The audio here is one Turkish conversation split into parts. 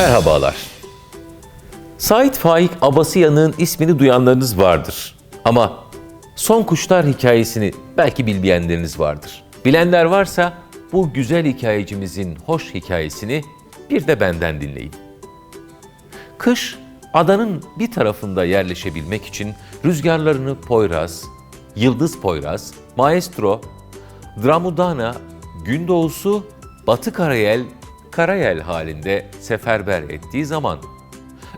Merhabalar. Sait Faik Abasıyan'ın ismini duyanlarınız vardır. Ama Son Kuşlar hikayesini belki bilmeyenleriniz vardır. Bilenler varsa bu güzel hikayecimizin hoş hikayesini bir de benden dinleyin. Kış adanın bir tarafında yerleşebilmek için rüzgarlarını Poyraz, Yıldız Poyraz, Maestro, Dramudana, Gündoğusu, Batı Karayel, Karayel halinde seferber ettiği zaman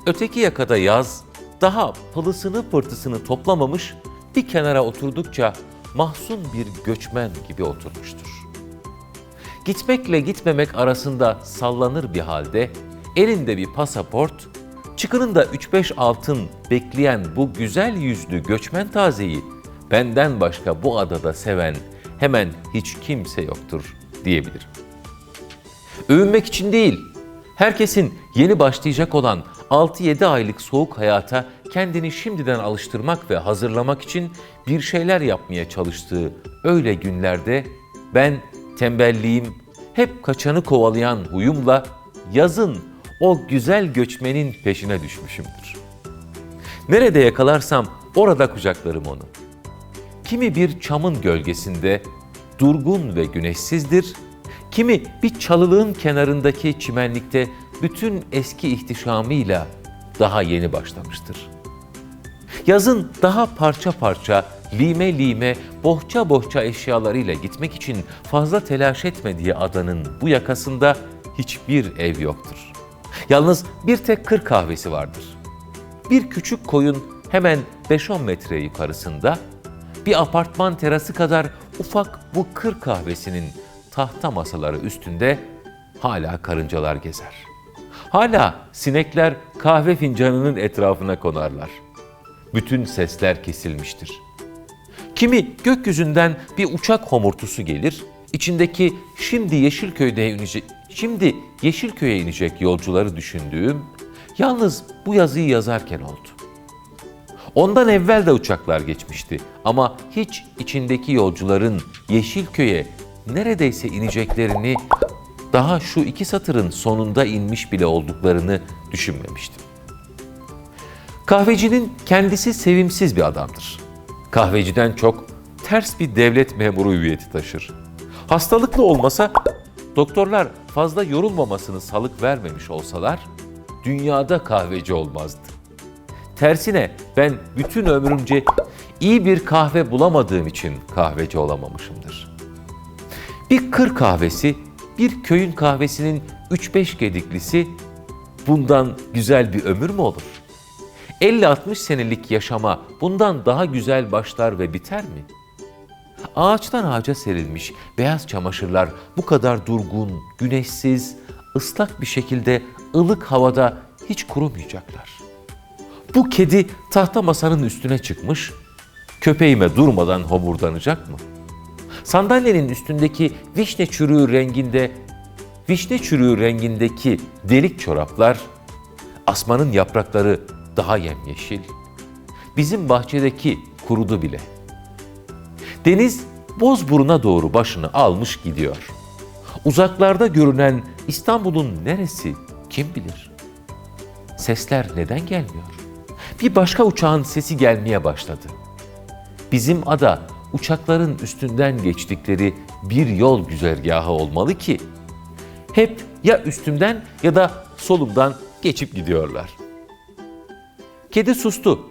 öteki yakada yaz daha pılısını pırtısını toplamamış bir kenara oturdukça mahzun bir göçmen gibi oturmuştur. Gitmekle gitmemek arasında sallanır bir halde elinde bir pasaport, çıkınında 3-5 altın bekleyen bu güzel yüzlü göçmen tazeyi benden başka bu adada seven hemen hiç kimse yoktur diyebilirim. Övünmek için değil, herkesin yeni başlayacak olan 6-7 aylık soğuk hayata kendini şimdiden alıştırmak ve hazırlamak için bir şeyler yapmaya çalıştığı öyle günlerde ben tembelliğim, hep kaçanı kovalayan huyumla yazın o güzel göçmenin peşine düşmüşümdür. Nerede yakalarsam orada kucaklarım onu. Kimi bir çamın gölgesinde durgun ve güneşsizdir, kimi bir çalılığın kenarındaki çimenlikte bütün eski ihtişamıyla daha yeni başlamıştır. Yazın daha parça parça, lime lime, bohça bohça eşyalarıyla gitmek için fazla telaş etmediği adanın bu yakasında hiçbir ev yoktur. Yalnız bir tek kır kahvesi vardır. Bir küçük koyun hemen 5-10 metre yukarısında, bir apartman terası kadar ufak bu kır kahvesinin tahta masaları üstünde hala karıncalar gezer. Hala sinekler kahve fincanının etrafına konarlar. Bütün sesler kesilmiştir. Kimi gökyüzünden bir uçak homurtusu gelir, içindeki şimdi Yeşilköy'de inecek, şimdi Yeşilköy'e inecek yolcuları düşündüğüm yalnız bu yazıyı yazarken oldu. Ondan evvel de uçaklar geçmişti ama hiç içindeki yolcuların Yeşilköy'e neredeyse ineceklerini daha şu iki satırın sonunda inmiş bile olduklarını düşünmemiştim. Kahvecinin kendisi sevimsiz bir adamdır. Kahveciden çok ters bir devlet memuru hüviyeti taşır. Hastalıklı olmasa doktorlar fazla yorulmamasını salık vermemiş olsalar dünyada kahveci olmazdı. Tersine ben bütün ömrümce iyi bir kahve bulamadığım için kahveci olamamışımdır. Bir kır kahvesi, bir köyün kahvesinin 3-5 gediklisi bundan güzel bir ömür mü olur? 50-60 senelik yaşama bundan daha güzel başlar ve biter mi? Ağaçtan ağaca serilmiş beyaz çamaşırlar bu kadar durgun, güneşsiz, ıslak bir şekilde ılık havada hiç kurumayacaklar. Bu kedi tahta masanın üstüne çıkmış, köpeğime durmadan homurdanacak mı? Sandalyenin üstündeki vişne çürüğü renginde, vişne çürüğü rengindeki delik çoraplar, asmanın yaprakları daha yemyeşil. Bizim bahçedeki kurudu bile. Deniz Bozburun'a doğru başını almış gidiyor. Uzaklarda görünen İstanbul'un neresi kim bilir? Sesler neden gelmiyor? Bir başka uçağın sesi gelmeye başladı. Bizim ada uçakların üstünden geçtikleri bir yol güzergahı olmalı ki hep ya üstümden ya da solumdan geçip gidiyorlar. Kedi sustu.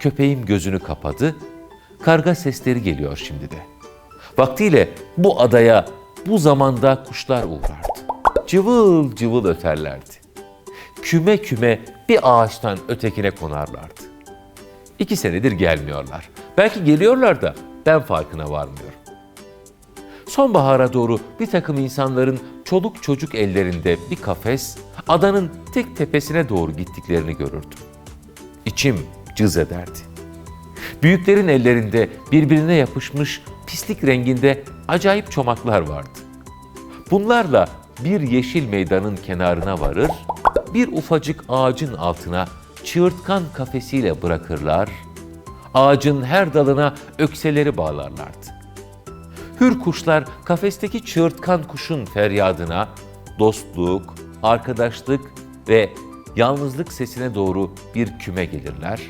Köpeğim gözünü kapadı. Karga sesleri geliyor şimdi de. Vaktiyle bu adaya bu zamanda kuşlar uğrardı. Cıvıl cıvıl öterlerdi. Küme küme bir ağaçtan ötekine konarlardı. İki senedir gelmiyorlar. Belki geliyorlar da ben farkına varmıyorum. Sonbahara doğru bir takım insanların çoluk çocuk ellerinde bir kafes, adanın tek tepesine doğru gittiklerini görürdüm. İçim cız ederdi. Büyüklerin ellerinde birbirine yapışmış pislik renginde acayip çomaklar vardı. Bunlarla bir yeşil meydanın kenarına varır, bir ufacık ağacın altına çığırtkan kafesiyle bırakırlar, ağacın her dalına ökseleri bağlarlardı. Hür kuşlar kafesteki çığırtkan kuşun feryadına dostluk, arkadaşlık ve yalnızlık sesine doğru bir küme gelirler.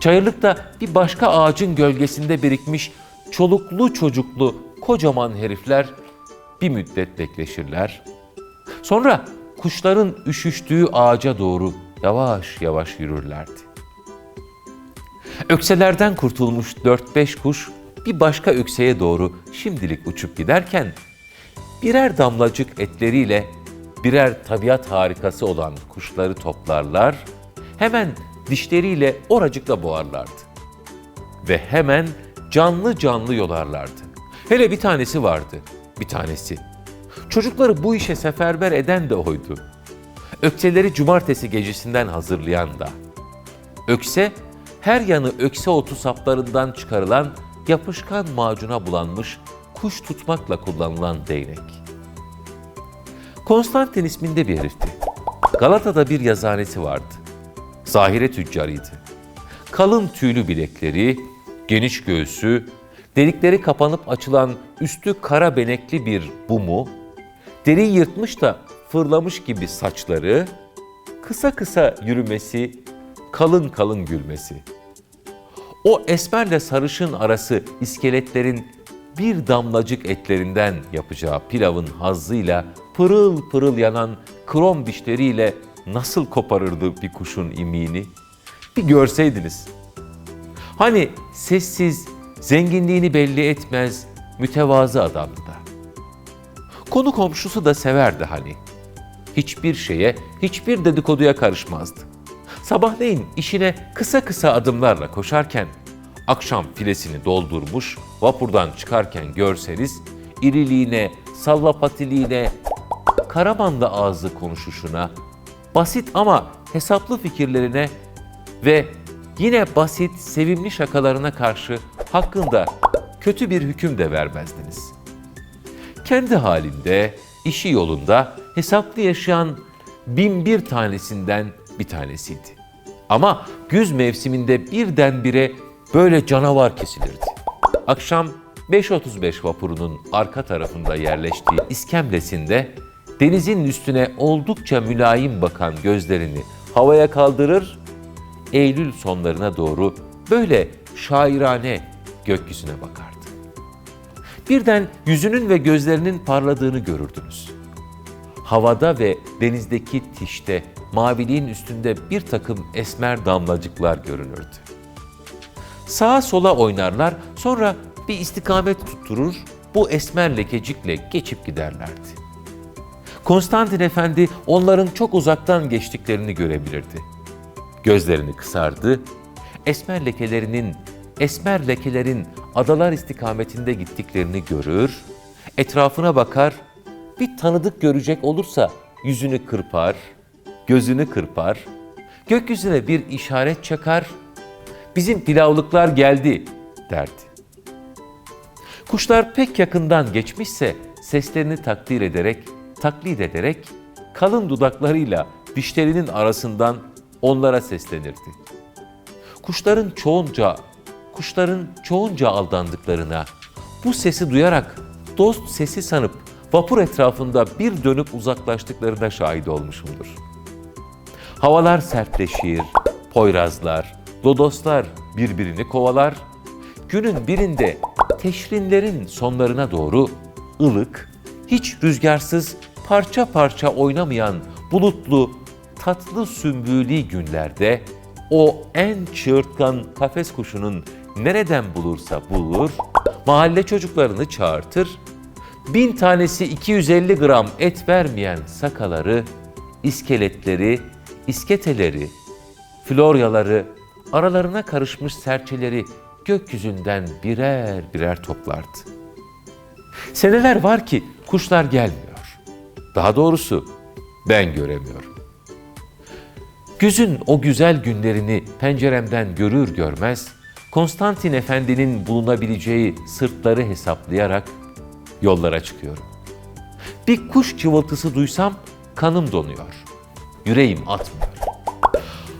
Çayırlıkta bir başka ağacın gölgesinde birikmiş çoluklu çocuklu kocaman herifler bir müddet bekleşirler. Sonra kuşların üşüştüğü ağaca doğru yavaş yavaş yürürlerdi. Ökselerden kurtulmuş 4-5 kuş bir başka ökseye doğru şimdilik uçup giderken birer damlacık etleriyle birer tabiat harikası olan kuşları toplarlar, hemen dişleriyle oracıkla boğarlardı. Ve hemen canlı canlı yolarlardı. Hele bir tanesi vardı, bir tanesi. Çocukları bu işe seferber eden de oydu. Ökseleri cumartesi gecesinden hazırlayan da. Ökse, her yanı ökse otu saplarından çıkarılan yapışkan macuna bulanmış kuş tutmakla kullanılan değnek. Konstantin isminde bir herifti. Galata'da bir yazanesi vardı. Zahire tüccarıydı. Kalın tüylü bilekleri, geniş göğsü, delikleri kapanıp açılan üstü kara benekli bir bumu, deri yırtmış da fırlamış gibi saçları, kısa kısa yürümesi, kalın kalın gülmesi. O esmerle sarışın arası iskeletlerin bir damlacık etlerinden yapacağı pilavın hazzıyla pırıl pırıl yanan krom dişleriyle nasıl koparırdı bir kuşun imiğini? Bir görseydiniz. Hani sessiz, zenginliğini belli etmez, mütevazı adamdı da. Konu komşusu da severdi hani. Hiçbir şeye, hiçbir dedikoduya karışmazdı. Sabahleyin işine kısa kısa adımlarla koşarken, akşam filesini doldurmuş, vapurdan çıkarken görseniz, iriliğine, sallapatiliğine, Karamanlı ağzı konuşuşuna, basit ama hesaplı fikirlerine ve yine basit, sevimli şakalarına karşı hakkında kötü bir hüküm de vermezdiniz. Kendi halinde, işi yolunda hesaplı yaşayan bin bir tanesinden bir tanesiydi. Ama güz mevsiminde birdenbire böyle canavar kesilirdi. Akşam 5.35 vapurunun arka tarafında yerleştiği iskemlesinde denizin üstüne oldukça mülayim bakan gözlerini havaya kaldırır, Eylül sonlarına doğru böyle şairane gökyüzüne bakardı. Birden yüzünün ve gözlerinin parladığını görürdünüz. Havada ve denizdeki tişte maviliğin üstünde bir takım esmer damlacıklar görünürdü. Sağa sola oynarlar, sonra bir istikamet tutturur, bu esmer lekecikle geçip giderlerdi. Konstantin Efendi onların çok uzaktan geçtiklerini görebilirdi. Gözlerini kısardı, esmer lekelerinin, esmer lekelerin adalar istikametinde gittiklerini görür, etrafına bakar, bir tanıdık görecek olursa yüzünü kırpar, gözünü kırpar, gökyüzüne bir işaret çakar, bizim pilavlıklar geldi derdi. Kuşlar pek yakından geçmişse seslerini takdir ederek, taklit ederek kalın dudaklarıyla dişlerinin arasından onlara seslenirdi. Kuşların çoğunca, kuşların çoğunca aldandıklarına, bu sesi duyarak dost sesi sanıp vapur etrafında bir dönüp uzaklaştıklarına şahit olmuşumdur. Havalar sertleşir, poyrazlar, lodoslar birbirini kovalar, günün birinde teşrinlerin sonlarına doğru ılık, hiç rüzgarsız, parça parça oynamayan bulutlu, tatlı sümbüli günlerde o en çığırtkan kafes kuşunun nereden bulursa bulur, mahalle çocuklarını çağırtır, bin tanesi 250 gram et vermeyen sakaları, iskeletleri, isketeleri, floryaları, aralarına karışmış serçeleri gökyüzünden birer birer toplardı. Seneler var ki kuşlar gelmiyor. Daha doğrusu ben göremiyorum. Güzün o güzel günlerini penceremden görür görmez Konstantin Efendi'nin bulunabileceği sırtları hesaplayarak yollara çıkıyorum. Bir kuş cıvıltısı duysam kanım donuyor. Yüreğim atmıyor.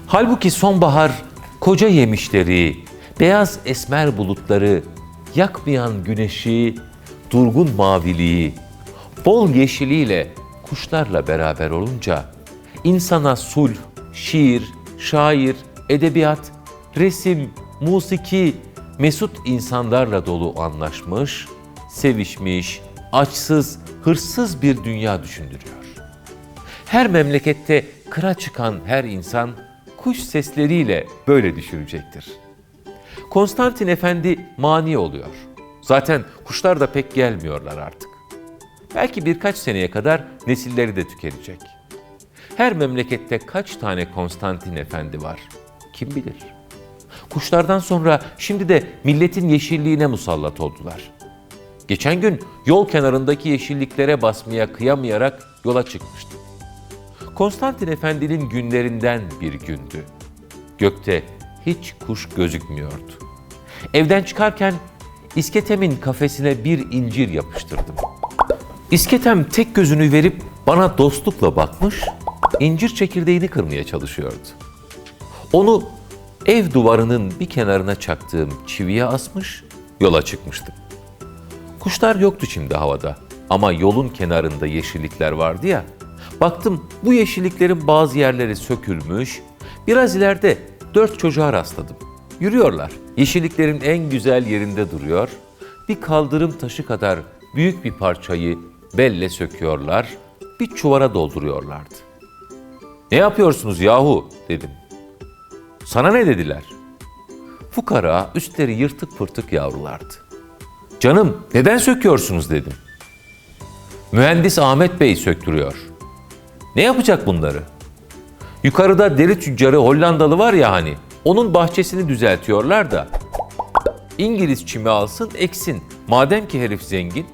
Halbuki sonbahar koca yemişleri, beyaz esmer bulutları, yakmayan güneşi, durgun maviliği, bol yeşiliyle kuşlarla beraber olunca insana sulh, şiir, şair, edebiyat, resim, musiki, mesut insanlarla dolu anlaşmış, sevişmiş, açsız, hırsız bir dünya düşündürüyor. Her memlekette kıra çıkan her insan kuş sesleriyle böyle düşünecektir. Konstantin Efendi mani oluyor. Zaten kuşlar da pek gelmiyorlar artık. Belki birkaç seneye kadar nesilleri de tükenecek. Her memlekette kaç tane Konstantin Efendi var? Kim bilir? Kuşlardan sonra şimdi de milletin yeşilliğine musallat oldular. Geçen gün yol kenarındaki yeşilliklere basmaya kıyamayarak yola çıkmıştım. Konstantin Efendi'nin günlerinden bir gündü. Gökte hiç kuş gözükmüyordu. Evden çıkarken İsketem'in kafesine bir incir yapıştırdım. İsketem tek gözünü verip bana dostlukla bakmış, incir çekirdeğini kırmaya çalışıyordu. Onu ev duvarının bir kenarına çaktığım çiviye asmış, yola çıkmıştım. Kuşlar yoktu şimdi havada ama yolun kenarında yeşillikler vardı ya. Baktım bu yeşilliklerin bazı yerleri sökülmüş, biraz ileride dört çocuğa rastladım. Yürüyorlar. Yeşilliklerin en güzel yerinde duruyor. Bir kaldırım taşı kadar büyük bir parçayı belle söküyorlar, bir çuvara dolduruyorlardı. Ne yapıyorsunuz yahu dedim. Sana ne dediler? Fukara üstleri yırtık pırtık yavrulardı. Canım neden söküyorsunuz dedim. Mühendis Ahmet Bey söktürüyor. Ne yapacak bunları? Yukarıda deri tüccarı Hollandalı var ya hani, onun bahçesini düzeltiyorlar da. İngiliz çimi alsın eksin. Madem ki herif zengin.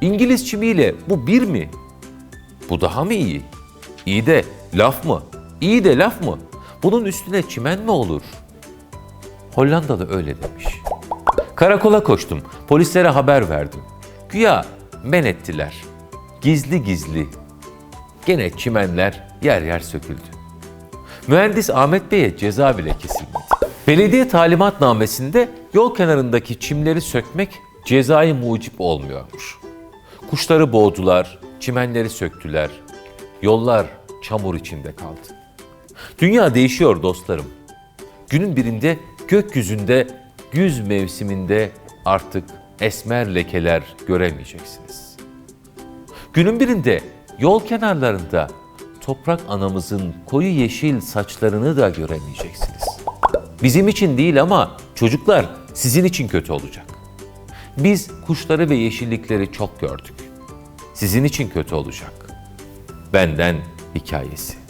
İngiliz çimiyle bu bir mi? Bu daha mı iyi? İyi de laf mı? İyi de laf mı? Bunun üstüne çimen mi olur? Hollandalı öyle demiş. Karakola koştum. Polislere haber verdim. Güya men ettiler. Gizli gizli. Gene çimenler yer yer söküldü. Mühendis Ahmet Bey'e ceza bile kesilmedi. Belediye talimatnamesinde yol kenarındaki çimleri sökmek cezai mucip olmuyormuş. Kuşları boğdular, çimenleri söktüler. Yollar çamur içinde kaldı. Dünya değişiyor dostlarım. Günün birinde gökyüzünde güz mevsiminde artık esmer lekeler göremeyeceksiniz. Günün birinde yol kenarlarında toprak anamızın koyu yeşil saçlarını da göremeyeceksiniz. Bizim için değil ama çocuklar sizin için kötü olacak. Biz kuşları ve yeşillikleri çok gördük. Sizin için kötü olacak. Benden hikayesi.